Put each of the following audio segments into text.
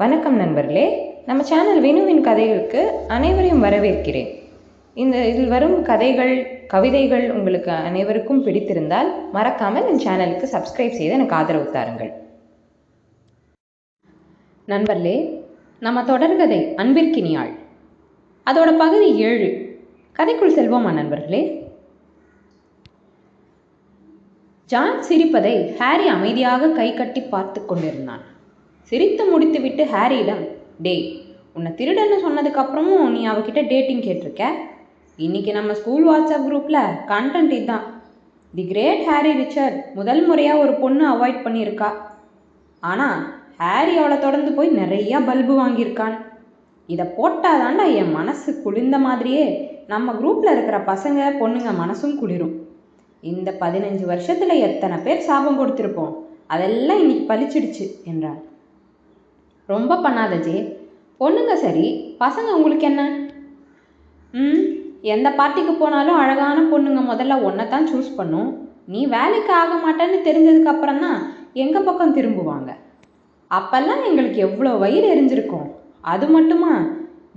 வணக்கம் நண்பர்களே. நம்ம சேனல் வினுவின் கதைகளுக்கு அனைவரையும் வரவேற்கிறேன். இந்த இதில் வரும் கதைகள் கவிதைகள் உங்களுக்கு அனைவருக்கும் பிடித்திருந்தால் மறக்காமல் என் சேனலுக்கு சப்ஸ்கிரைப் செய்து எனக்கு ஆதரவு தாருங்கள். நண்பர்களே நம்ம தொடர்கதை அன்பிற்கினியாள். அதோட பகுதி ஏழு. கதைக்குள் செல்வோமா நண்பர்களே? ஜான் சிரிப்பதை ஹாரி அமைதியாக கை கட்டி பார்த்து கொண்டிருந்தான். சிரித்து முடித்துவிட்டு ஹாரியிடம் டேய் உன்னை திருடன்னு சொன்னதுக்கப்புறமும் நீ அவகிட்ட டேட்டிங் கேட்டிருக்க? இன்னைக்கு நம்ம ஸ்கூல் வாட்ஸ்அப் குரூப்பில் கண்டென்ட் இதுதான். தி கிரேட் ஹாரி ரிச்சர்ட் முதல் முறையாக ஒரு பொண்ணு அவாய்ட் பண்ணியிருக்கா. ஆனால் ஹாரி அவளை தொடர்ந்து போய் நிறையா பல்பு வாங்கியிருக்கான். இதை போட்டாதாண்டா என் மனசு குளிர்ந்த மாதிரியே நம்ம குரூப்பில் இருக்கிற பசங்க பொண்ணுங்க மனசும் குளிரும். இந்த பதினஞ்சு வருஷத்தில் எத்தனை பேர் சாபம் கொடுத்துருப்போம்? அதெல்லாம் இன்னைக்கு பலிச்சிடுச்சு என்றாள் ரொம்ப பண்ணாத ஜே. பொண்ணுங்க சரி பசங்க உங்களுக்கு என்ன? ம் எந்த பார்ட்டிக்கு போனாலும் அழகான பொண்ணுங்க முதல்ல ஒன்றை தான் சூஸ் பண்ணும். நீ வேலைக்கு ஆக மாட்டேன்னு தெரிஞ்சதுக்கப்புறம் தான் எங்கள் பக்கம் திரும்புவாங்க. அப்போல்லாம் எங்களுக்கு எவ்வளோ வயிறு எரிஞ்சிருக்கும். அது மட்டுமா?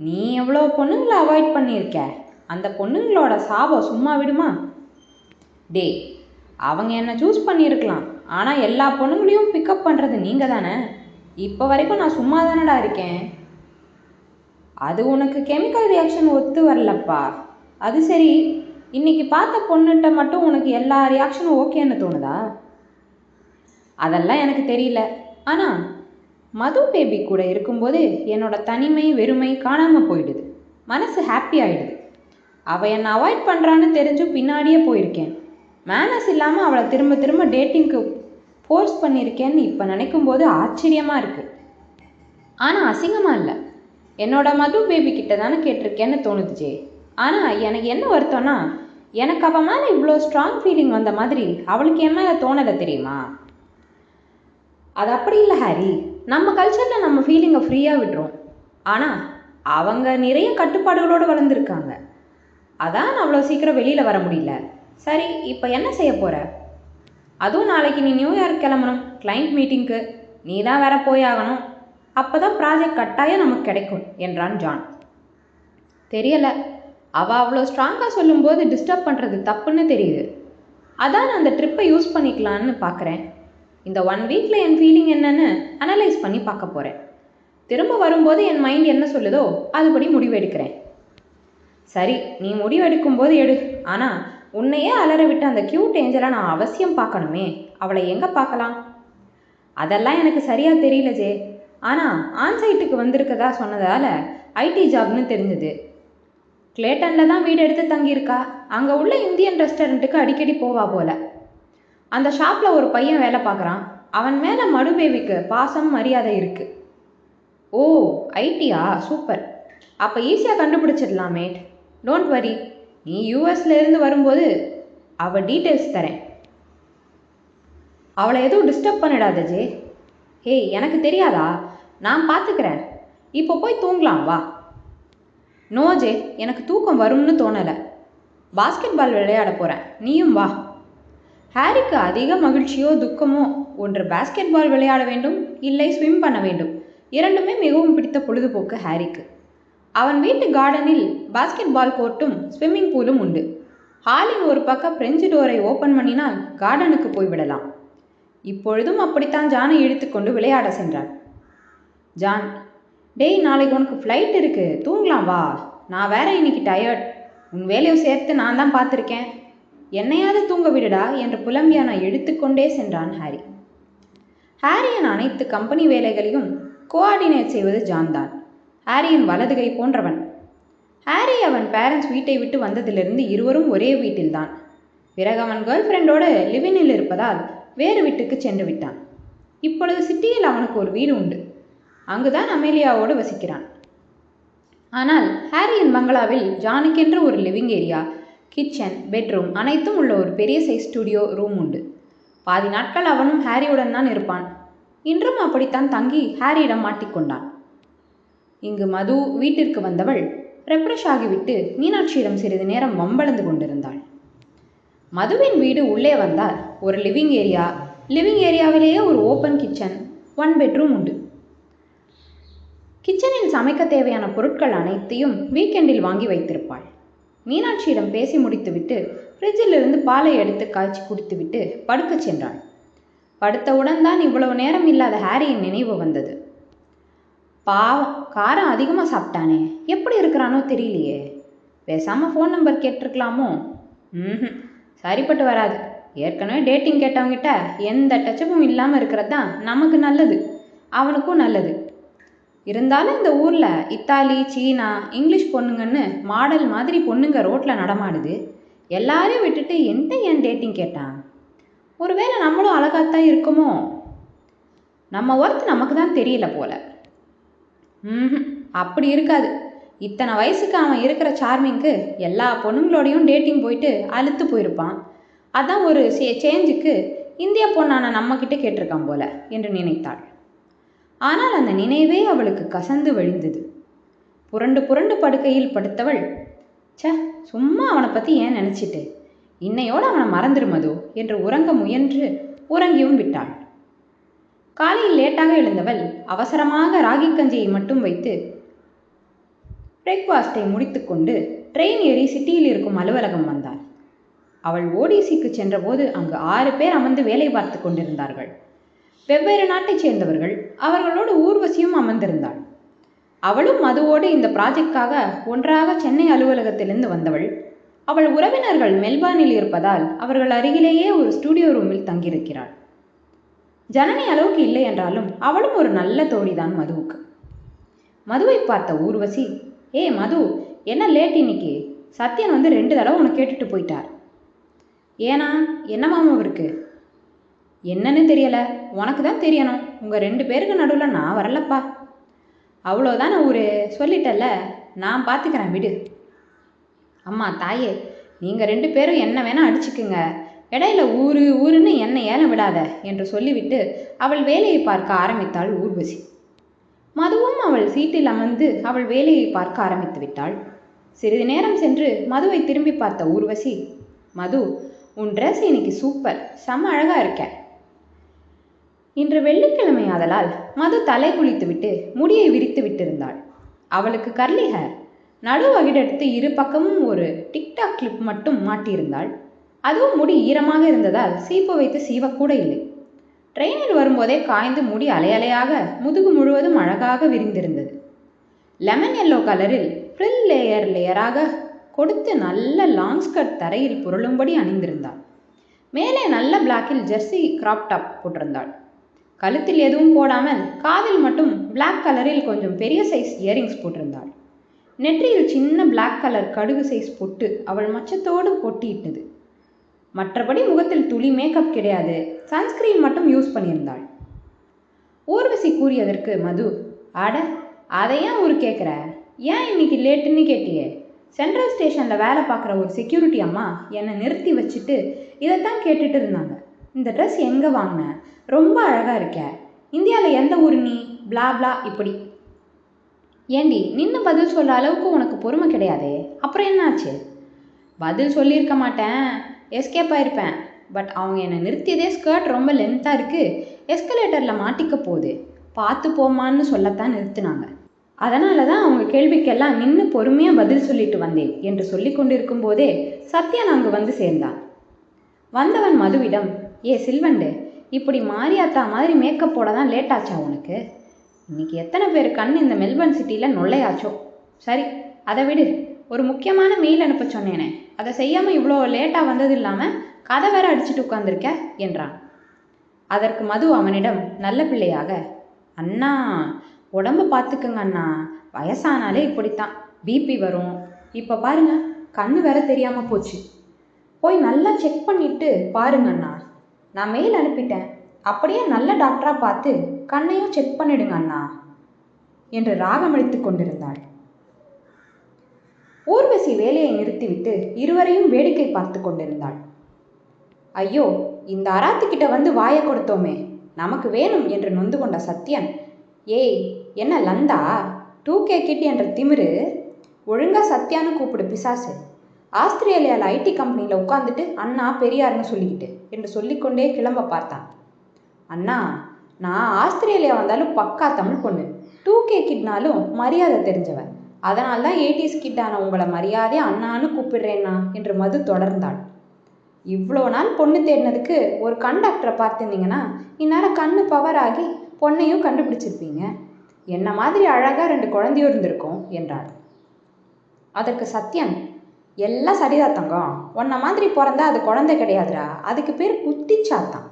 நீ எவ்வளோ பொண்ணுங்களை அவாய்ட் பண்ணியிருக்க? அந்த பொண்ணுங்களோட சாபம் சும்மா விடுமா? டேய் அவங்க என்னை சூஸ் பண்ணியிருக்கலாம். ஆனால் எல்லா பொண்ணுங்களையும் பிக்கப் பண்ணுறது நீங்கள் தானே இப்போ வரைக்கும் நான் சும்மா தானடா இருக்கேன்? அது உனக்கு கெமிக்கல் ரியாக்ஷன் ஒத்து வரலப்பா. அது சரி இன்னைக்கு பார்த்த பொண்ணுகிட்ட மட்டும் உனக்கு எல்லா ரியாக்ஷனும் ஓகேன்னு தோணுதா? அதெல்லாம் எனக்கு தெரியல. ஆனால் மது பேபி கூட இருக்கும்போது என்னோட தனிமை வெறுமை காணாமல் போயிடுது. மனசு ஹாப்பி ஆயிடுது. அவள் என்னை அவாய்ட் பண்ணுறான்னு தெரிஞ்சு பின்னாடியே போயிருக்கேன். மேனஸ் இல்லாமல் அவளை திரும்ப திரும்ப டேட்டிங்க்கு ஃபோர்ஸ் பண்ணியிருக்கேன்னு இப்போ நினைக்கும் போது ஆச்சரியமாக இருக்குது ஆனால் அசிங்கமாக இல்லை. என்னோட மது பேபி கிட்ட தானே கேட்டிருக்கேன்னு தோணுது ஜே. ஆனால் எனக்கு என்ன வருத்தம்னா எனக்கு அவள் மேலே இவ்வளோ ஸ்ட்ராங் ஃபீலிங் வந்த மாதிரி அவளுக்கு என் மேலே தோணலை தெரியுமா? அது அப்படி இல்லை ஹாரி. நம்ம கல்ச்சரில் நம்ம ஃபீலிங்கை ஃப்ரீயாக விடுறோம். ஆனால் அவங்க நிறைய கட்டுப்பாடுகளோடு வளர்ந்துருக்காங்க. அதான் அவ்வளோ சீக்கிரம் வெளியில் வர முடியல. சரி இப்போ என்ன செய்ய போகிற அதுவும் நாளைக்கு நீ நியூயார்க் கிளம்பணும். கிளைண்ட் மீட்டிங்க்கு நீ தான் வேற போயாகணும் அப்போ தான் ப்ராஜெக்ட் கட்டாயம் நமக்கு கிடைக்கும் என்றான் ஜான் தெரியலை. அவள் அவ்வளோ ஸ்ட்ராங்காக சொல்லும்போது டிஸ்டர்ப் பண்ணுறது தப்புன்னு தெரியுது. அதான் அந்த ட்ரிப்பை யூஸ் பண்ணிக்கலான்னு பார்க்குறேன் இந்த ஒன் வீக்கில் என் ஃபீலிங் என்னன்னு அனலைஸ் பண்ணி பார்க்க போகிறேன் திரும்ப வரும்போது என் மைண்ட் என்ன சொல்லுதோ அதுபடி முடிவெடுக்கிறேன் சரி நீ முடிவெடுக்கும்போது எடு. ஆனால் உன்னையே அலற விட்டு அந்த க்யூட் ஏஞ்சலை நான் அவசியம் பார்க்கணுமே. அவளை எங்கே பார்க்கலாம்? அதெல்லாம் எனக்கு சரியாக தெரியல ஜே. ஆனால் ஆன்சைட்டுக்கு வந்திருக்கதா சொன்னதால் ஐடி ஜாப்னு தெரிஞ்சது. கிளேட்டனில் தான் வீடு எடுத்து தங்கியிருக்கா. அங்கே உள்ள இந்தியன் ரெஸ்டாரண்ட்டுக்கு அடிக்கடி போவா போல. அந்த ஷாப்பில் ஒரு பையன் வேலை பார்க்குறான். அவன் மேலே மடுபேவிக்கு பாசம் மரியாதை இருக்குது ஓ ஐடியா? சூப்பர். அப்போ ஈஸியாக கண்டுபிடிச்சிடலாம். மேட் டோன்ட் வரி நீ யூஎஸ்லேருந்து வரும்போது அவள் டீட்டெயில்ஸ் தரேன். அவளை எதுவும் டிஸ்டர்ப் பண்ணிடாத ஜே. ஹேய் எனக்கு தெரியாதா? நான் பார்த்துக்கிறேன் இப்போ போய் தூங்கலாம் வா. நோ ஜே. எனக்கு தூக்கம் வரும்னு தோணலை. பாஸ்கெட் பால் விளையாட போகிறேன் நீயும் வா. ஹாரிக்கு அதிக மகிழ்ச்சியோ துக்கமோ ஒன்று பாஸ்கெட் பால் விளையாட வேண்டும் இல்லை ஸ்விம் பண்ண வேண்டும். இரண்டுமே மிகவும் பிடித்த பொழுதுபோக்கு ஹாரிக்கு. அவன் வீட்டு கார்டனில் பாஸ்கெட் பால் கோர்ட்டும் ஸ்விம்மிங் பூலும் உண்டு. ஹாலின் ஒரு பக்கம் பிரெஞ்சு டோரை ஓப்பன் பண்ணினால் கார்டனுக்கு போய்விடலாம் இப்பொழுதும் அப்படித்தான் ஜானை இழுத்துக்கொண்டு விளையாட சென்றான். ஜான் டேய் நாளைக்கு உனக்கு ஃப்ளைட் இருக்கு. தூங்கலாம் வா. நான் வேற இன்னைக்கு டயர்ட் உன் வேலையை சேர்த்து நான் தான் பார்த்துருக்கேன். என்னையாவது தூங்க விடுடா என்று புலம்பியானா எடுத்துக்கொண்டே சென்றான் ஹாரி. ஹாரியின் அனைத்து கம்பெனி வேலைகளையும் கோஆர்டினேட் செய்வது ஜான் தான் ஹாரியின் வலது கை போன்றவன். ஹாரி அவன் பேரண்ட்ஸ் வீட்டை விட்டு வந்ததிலிருந்து இருவரும் ஒரே வீட்டில்தான். பிறகு அவன் கேர்ள் ஃப்ரெண்டோடு லிவினில் இருப்பதால் வேறு வீட்டுக்கு சென்று விட்டான். இப்பொழுது சிட்டியில் அவனுக்கு ஒரு வீடு உண்டு. அங்குதான் அமேலியாவோடு வசிக்கிறான். ஆனால் ஹாரியின் பங்களாவில் ஜானுக்கென்று ஒரு லிவிங் ஏரியா கிச்சன் பெட்ரூம் அனைத்தும் உள்ள ஒரு பெரிய சைஸ் ஸ்டுடியோ ரூம் உண்டு. பாதி நாட்கள் அவனும் ஹாரியுடன் தான் இருப்பான். இன்றும் அப்படித்தான் தங்கி ஹாரியிடம் மாட்டிக்கொண்டான். இங்கு மது வீட்டிற்கு வந்தவள் ரெப்ரெஷ் ஆகிவிட்டு மீனாட்சியிடம் சிறிது நேரம் வம்பளந்து கொண்டிருந்தாள். மதுவின் வீடு உள்ளே வந்தால் ஒரு லிவிங் ஏரியா லிவிங் ஏரியாவிலேயே ஒரு ஓப்பன் கிச்சன் ஒன் பெட்ரூம் உண்டு. கிச்சனில் சமைக்க தேவையான பொருட்கள் அனைத்தையும் வீக்கெண்டில் வாங்கி வைத்திருப்பாள். மீனாட்சியிடம் பேசி முடித்துவிட்டு ஃப்ரிட்ஜிலிருந்து பாலை எடுத்து காய்ச்சி குடித்துவிட்டு படுக்கச் சென்றாள். படுத்தவுடன் தான் இவ்வளவு நேரம் இல்லாத ஹாரியின் நினைவு வந்தது. பாவம் காரம் அதிகமாக சாப்பிட்டானே எப்படி இருக்கிறானோ தெரியலையே. பேசாமல் ஃபோன் நம்பர் கேட்டிருக்கலாமோ? ம் சரிப்பட்டு வராது. ஏற்கனவே டேட்டிங் கேட்டவங்கிட்ட எந்த டச்சப்பும் இல்லாமல் இருக்கிறது தான் நமக்கு நல்லது அவனுக்கும் நல்லது. இருந்தாலும் இந்த ஊரில் இத்தாலி சீனா இங்கிலீஷ் பொண்ணுங்கன்னு மாடல் மாதிரி பொண்ணுங்க ரோட்டில் நடமாடுது. எல்லாரையும் விட்டுட்டு என்கிட்ட ஏன் டேட்டிங் கேட்டான்? ஒருவேளை நம்மளும் அழகாகத்தான் இருக்குமோ? நம்ம ஒர்த் நமக்கு தான் தெரியல போல. ம் அப்படி இருக்காது. இத்தனை வயசுக்கு அவன் இருக்கிற சார்மிங்க்கு எல்லா பொண்ணுங்களோடையும் டேட்டிங் போயிட்டு அழுத்து போயிருப்பான். அதான் ஒரு சே சேஞ்சுக்கு இந்திய பொண்ணான நம்மக்கிட்ட கேட்டிருக்கான் போல என்று நினைத்தாள். ஆனால் அந்த நினைவே அவளுக்கு கசந்து வழிந்தது. புரண்டு புரண்டு படுக்கையில் படுத்தவள் ச சும்மா அவனை பற்றி ஏன் நினச்சிட்டு? இன்னையோடு அவனை மறந்துடும் மது என்று உறங்க முயன்று உறங்கியும் விட்டாள். காலையில் லேட்டாக எழுந்தவள் அவசரமாக ராகி கஞ்சியை மட்டும் வைத்து பிரேக்ஃபாஸ்டை முடித்துக்கொண்டு ட்ரெயின் ஏறி சிட்டியில் இருக்கும் அலுவலகம் வந்தாள். அவள் ஓடிசிக்கு சென்றபோது அங்கு ஆறு பேர் அமர்ந்து வேலை பார்த்து கொண்டிருந்தார்கள். வெவ்வேறு நாட்டைச் சேர்ந்தவர்கள் அவர்களோடு ஊர்வசியும் அமர்ந்திருந்தாள். அவளும் மதுவோடு இந்த ப்ராஜெக்டாக ஒன்றாக சென்னை அலுவலகத்திலிருந்து வந்தவள். அவள் உறவினர்கள் மெல்பர்னில் இருப்பதால் அவர்கள் அருகிலேயே ஒரு ஸ்டூடியோ ரூமில் தங்கியிருக்கிறாள். ஜனனி அளவுக்கு இல்லை என்றாலும் அவளும் ஒரு நல்ல தோழிதான் மதுவுக்கு. மதுவை பார்த்த ஊர்வசி ஏ மது என்ன லேட் இன்னைக்கு? சத்யன் வந்து ரெண்டு தடவை உன்னை கேட்டுட்டு போயிட்டார். ஏனா என்ன மாமா இருக்கு என்னன்னு தெரியல. உனக்கு தான் தெரியணும். உங்கள் ரெண்டு பேருக்கு நடுவில் நான் வரலப்பா. அவ்வளோதான் நான் ஒரு சொல்லிட்டல்ல. நான் பார்த்துக்கிறேன் விடு. அம்மா தாயே நீங்கள் ரெண்டு பேரும் என்ன வேணால் அடிச்சுக்குங்க. இடையில ஊரு ஊருன்னு என்னை ஏன விடாத என்று சொல்லிவிட்டு அவள் வேலையை பார்க்க ஆரம்பித்தாள் ஊர்வசி. மதுவும் அவள் சீட்டில் அமர்ந்து அவள் வேலையை பார்க்க ஆரம்பித்து விட்டாள். சிறிது நேரம் சென்று மதுவை திரும்பி பார்த்த ஊர்வசி மது உன் ட்ரெஸ் இன்னைக்கு சூப்பர் செம்ம அழகா இருக்க. இன்று வெள்ளிக்கிழமை ஆதலால் மது தலை குளித்துவிட்டு முடியை விரித்து விட்டிருந்தாள். அவளுக்கு கர்லி ஹேர் நடுவகிடெடுத்து இரு பக்கமும் ஒரு டிக்டாக் கிளிப் மட்டும் மாட்டியிருந்தாள். அதுவும் முடி ஈரமாக இருந்ததால் சீப்பு வைத்து சீவக்கூட இல்லை. ட்ரெயினில் வரும்போதே காய்ந்து முடி அலையலையாக முதுகு முழுவதும் அழகாக விரிந்திருந்தது. லெமன் எல்லோ கலரில் ஃப்ரில் லேயர் லேயராக கொடுத்து நல்ல லாங் ஸ்கர்ட் தரையில் புரளும்படி அணிந்திருந்தாள். மேலே நல்ல பிளாக்கில் ஜெர்சி கிராப் டாப் போட்டிருந்தாள். கழுத்தில் எதுவும் போடாமல் காதில் மட்டும் பிளாக் கலரில் கொஞ்சம் பெரிய சைஸ் இயரிங்ஸ் போட்டிருந்தாள். நெற்றியில் சின்ன பிளாக் கலர் கடுகு சைஸ் பொட்டு அவள் மச்சத்தோடு பொட்டியிட்டது மற்றபடி முகத்தில் துளி மேக்கப் கிடையாது. சன்ஸ்கிரீன் மட்டும் யூஸ் பண்ணியிருந்தாள். ஊர்வசி கூறியதற்கு மது அட அதை ஏன் ஊர் கேட்குற ஏன் இன்னைக்கு லேட்டுன்னு கேட்டியே? சென்ட்ரல் ஸ்டேஷனில் வேலை பார்க்குற ஒரு செக்யூரிட்டி அம்மா என்னை நிறுத்தி வச்சுட்டு இதைத்தான் கேட்டுட்டு இருந்தாங்க. இந்த ட்ரெஸ் எங்கே வாங்கின? ரொம்ப அழகாக இருக்க. இந்தியாவில் எந்த ஊர் நீ? பிளா பிளா இப்படி. ஏண்டி நின்று பதில் சொல்ல அளவுக்கு உனக்கு பொறுமை கிடையாதே. அப்புறம் என்னாச்சு? பதில் சொல்லியிருக்க மாட்டேன். எஸ்கேப் ஆயிருப்பேன். பட் அவங்க என்னை நிறுத்தியதே ஸ்கர்ட் ரொம்ப லென்த்தாக இருக்குது எஸ்கலேட்டரில் மாட்டிக்க போகுது. பார்த்து போமான்னு சொல்லத்தான் நிறுத்தினாங்க. அதனால தான் அவங்க கேள்விக்கெல்லாம் நின்று பொறுமையாக பதில் சொல்லிட்டு வந்தேன் என்று சொல்லி கொண்டிருக்கும் போதே சத்யன் அங்கு வந்து சேர்ந்தான். வந்தவன் மதுவிடம் ஏ சில்வண்டு இப்படி மாரியாத்தா மாதிரி மேக்கப் போட தான் லேட் ஆச்சா உனக்கு? இன்னைக்கு எத்தனை பேர் கண் இந்த மெல்பர்ன் சிட்டியில் நொல்லையாச்சோ? சரி அதை விடு. ஒரு முக்கியமான மெயில் அனுப்ப சொன்னேனே. அதை செய்யாமல் இவ்வளோ லேட்டாக வந்தது இல்லாமல் கதை வேற அடிச்சுட்டு உட்காந்துருக்க என்றான். அதற்கு மது அவனிடம் நல்ல பிள்ளையாக அண்ணா உடம்ப பார்த்துக்குங்க அண்ணா. வயசானாலே இப்படித்தான். பிபி வரும். இப்போ பாருங்க கண்ணு வேற தெரியாமல் போச்சு. போய் நல்லா செக் பண்ணிட்டு பாருங்க அண்ணா. நான் மெயில் அனுப்பிட்டேன். அப்படியே நல்ல டாக்டராக பார்த்து கண்ணையும் செக் பண்ணிடுங்க அண்ணா. என்று ராகமளித்து கொண்டிருந்தாள். ஊர்வசி வேலையை நிறுத்திவிட்டு இருவரையும் வேடிக்கை பார்த்து கொண்டிருந்தாள். ஐயோ இந்த அராத்துக்கிட்ட வந்து வாயை கொடுத்தோமே நமக்கு வேணும் என்று நொந்து கொண்ட சத்யன். ஏய் என்ன லந்தா? டூ கே கிட் என்ற திமிரு? ஒழுங்கா சத்யான்னு கூப்பிடு பிசாசு. ஆஸ்திரேலியாவில் ஐடி கம்பெனியில் உட்காந்துட்டு அண்ணா பெரியார்னு சொல்லிக்கிட்டு என்று சொல்லிக்கொண்டே கிளம்ப பார்த்தான். அண்ணா நான் ஆஸ்திரேலியா வந்தாலும் பக்கா தமிழ் பொண்ணு. டூ கே கிட்னாலும் மரியாதை தெரிஞ்சவன். அதனால் தான் எயிட்டிஸ் கிட்டான உங்களை மரியாதையை அண்ணான்னு கூப்பிடுறேண்ணா என்று மது தொடர்ந்தாள். இவ்வளோ நாள் பொண்ணு தேடினதுக்கு ஒரு கண்டக்டரை பார்த்துருந்தீங்கன்னா இந்நேரம் கண்ணு பவர் ஆகி பொண்ணையும் கண்டுபிடிச்சிருப்பீங்க. என்ன மாதிரி அழகாக ரெண்டு குழந்தையும் இருந்திருக்கும் என்றாள். அதற்கு சத்யன் எல்லாம் சரிதான் தங்கம். உன்ன மாதிரி பிறந்தா அது குழந்தை கிடையாதுடா. அதுக்கு பேர் குத்திச்சாத்தான்.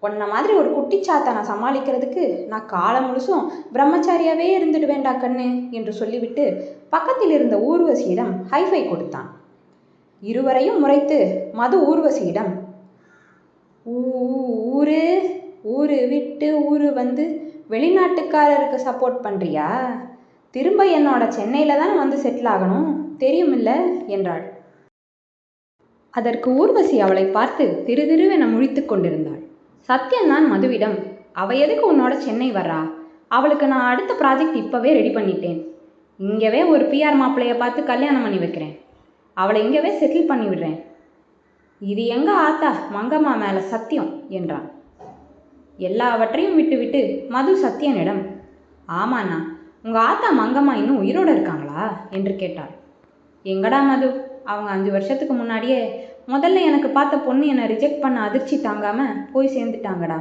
உன்ன மாதிரி ஒரு குட்டிச்சாத்தை நான் சமாளிக்கிறதுக்கு நான் காலம் முழுசும் பிரம்மச்சாரியாவே இருந்துடுவேண்டா கண்ணு என்று சொல்லிவிட்டு பக்கத்தில் இருந்த ஊர்வசியிடம் ஹைஃபை கொடுத்தான். இருவரையும் முறைத்து மது ஊர்வசியிடம் "ஊ- ஊரு ஊரு விட்டு ஊரு வந்து வெளிநாட்டுக்காரருக்கு சப்போர்ட் பண்ணுறியா திரும்ப என்னோட சென்னையில் தான் வந்து செட்டில் ஆகணும் தெரியுமில்ல? என்றாள். அதற்கு ஊர்வசி அவளை பார்த்து திரு திருவென முழித்து கொண்டிருந்தாள். சத்யன் தான் மதுவிடம் அவ எதுக்கு உன்னோட சென்னை வர்றா? அவளுக்கு நான் அடுத்த ப்ராஜெக்ட் இப்போவே ரெடி பண்ணிட்டேன். இங்கவே ஒரு பிஆர் மாப்பிள்ளைய பார்த்து கல்யாணம் பண்ணி வைக்கிறேன். அவளை இங்கவே செட்டில் பண்ணி விடுறேன். இது எங்க ஆத்தா? மங்கம்மா மேல சத்தியம் என்றான். எல்லாவற்றையும் விட்டுவிட்டு மது சத்யனிடம் ஆமாண்ணா உங்க ஆத்தா மங்கம்மா இன்னும் உயிரோட இருக்காங்களா? என்று கேட்டாள். எங்கடா மது? அவங்க அஞ்சு வருஷத்துக்கு முன்னாடியே முதல்ல எனக்கு பார்த்த பொண்ணு என்னை ரிஜெக்ட் பண்ண அதிர்ச்சி தாங்காமல் போய் சேர்ந்துட்டாங்கடா.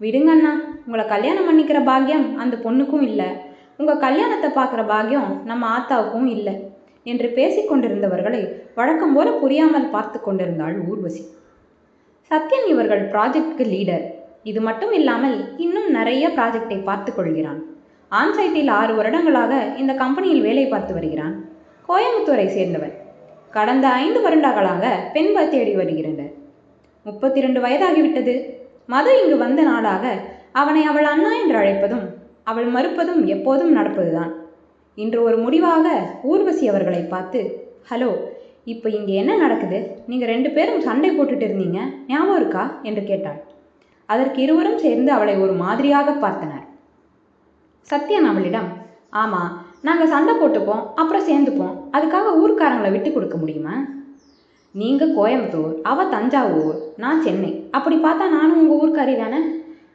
விடுங்க அண்ணா உங்களை கல்யாணம் பண்ணிக்கிற பாக்கியம் அந்த பொண்ணுக்கும் இல்லை. உங்கள் கல்யாணத்தை பார்க்குற பாக்கியம் நம்ம ஆத்தாவுக்கும் இல்லை. என்று பேசிக்கொண்டிருந்தவர்களை வழக்கம் போல புரியாமல் பார்த்து கொண்டிருந்தாள் ஊர்வசி. சத்யன் இவர்கள் ப்ராஜெக்ட்க்கு லீடர் இது மட்டும் இல்லாமல் இன்னும் நிறைய ப்ராஜெக்டை பார்த்து கொள்கிறான். ஆன்சைட்டில் ஆறு வருடங்களாக இந்த கம்பெனியில் வேலை பார்த்து வருகிறான். கோயம்புத்தூரை சேர்ந்தவன். கடந்த ஐந்து வருடங்களாக பெண் தேடி வருகிறனர் முப்பத்தி ரெண்டு வயதாகிவிட்டது. மது இங்கு வந்த நாளாக அவனை அவள் அண்ணா என்று அழைப்பதும் அவள் மறுப்பதும் எப்போதும் நடப்பதுதான். இன்று ஒரு முடிவாக ஊர்வசி அவர்களை பார்த்து ஹலோ இப்போ இங்கே என்ன நடக்குது? நீங்கள் ரெண்டு பேரும் சண்டை போட்டுட்டு இருந்தீங்க ஞாபகம் இருக்கா? என்று கேட்டாள். அதற்கு இருவரும் சேர்ந்து அவளை ஒரு மாதிரியாக பார்த்தனர். சத்யன் அவளிடம் ஆமாம் நாங்கள் சண்டை போட்டுப்போம் அப்புறம் சேர்ந்துப்போம். அதுக்காக ஊர்க்காரங்களை விட்டு கொடுக்க முடியுமா? நீங்கள் கோயம்புத்தூர் அவ தஞ்சாவூர் நான் சென்னை. அப்படி பார்த்தா நானும் உங்கள் ஊர்க்காரி தானே?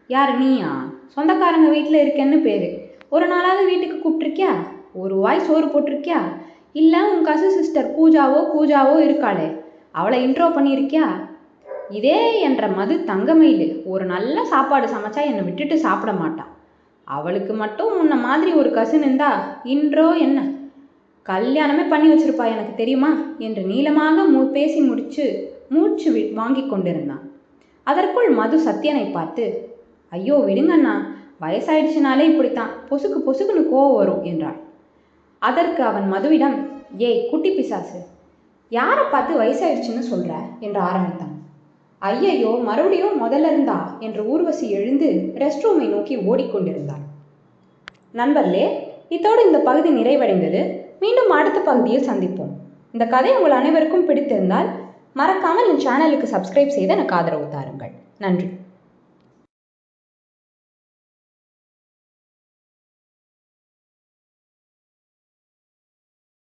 யார் நீயா? சொந்தக்காரங்க வீட்டில் இருக்கேன்னு பேர். ஒரு நாளாவது வீட்டுக்கு கூப்பிட்ருக்கியா ஒரு வாய் சோறு போட்டிருக்கியா? இல்லை உன் கசு சிஸ்டர் பூஜாவோ பூஜாவோ இருக்காளே. அவளை இன்ட்ரோ பண்ணியிருக்கியா? இதே என்ற மது தங்கமயில். ஒரு நல்ல சாப்பாடு சமைச்சா என்னை விட்டுட்டு சாப்பிட மாட்டான் அவளுக்கு மட்டும் உன்னை மாதிரி ஒரு கசின் இருந்தா இன்றோ என்ன? கல்யாணமே பண்ணி வச்சிருப்பா எனக்கு தெரியுமா? என்று நீளமாக மூ பேசி முடிச்சு மூச்சு வி வாங்கி கொண்டிருந்தான். அதற்குள் மது சத்யனை பார்த்து ஐயோ விடுங்கண்ணா. வயசாயிடுச்சுனாலே இப்படித்தான். பொசுக்கு பொசுக்குன்னு கோவம் வரும் என்றாள். அதற்கு அவன் மதுவிடம் ஏய் குட்டி பிசாசு யாரை பார்த்து வயசாயிடுச்சுன்னு சொல்கிற என்று ஆரம்பித்தான். ஐயையோ மறுபடியும் முதல்ல இருந்தா? என்று ஊர்வசி எழுந்து ரெஸ்ட் ரூமை நோக்கி ஓடிக்கொண்டிருந்தார் நண்பர்களே இத்தோடு இந்த பகுதி நிறைவடைந்தது. மீண்டும் அடுத்த பகுதியில் சந்திப்போம். இந்த கதை உங்கள் அனைவருக்கும் பிடித்திருந்தால் மறக்காமல் என் சேனலுக்கு சப்ஸ்கிரைப் செய்து எனக்கு ஆதரவு தாருங்கள். நன்றி.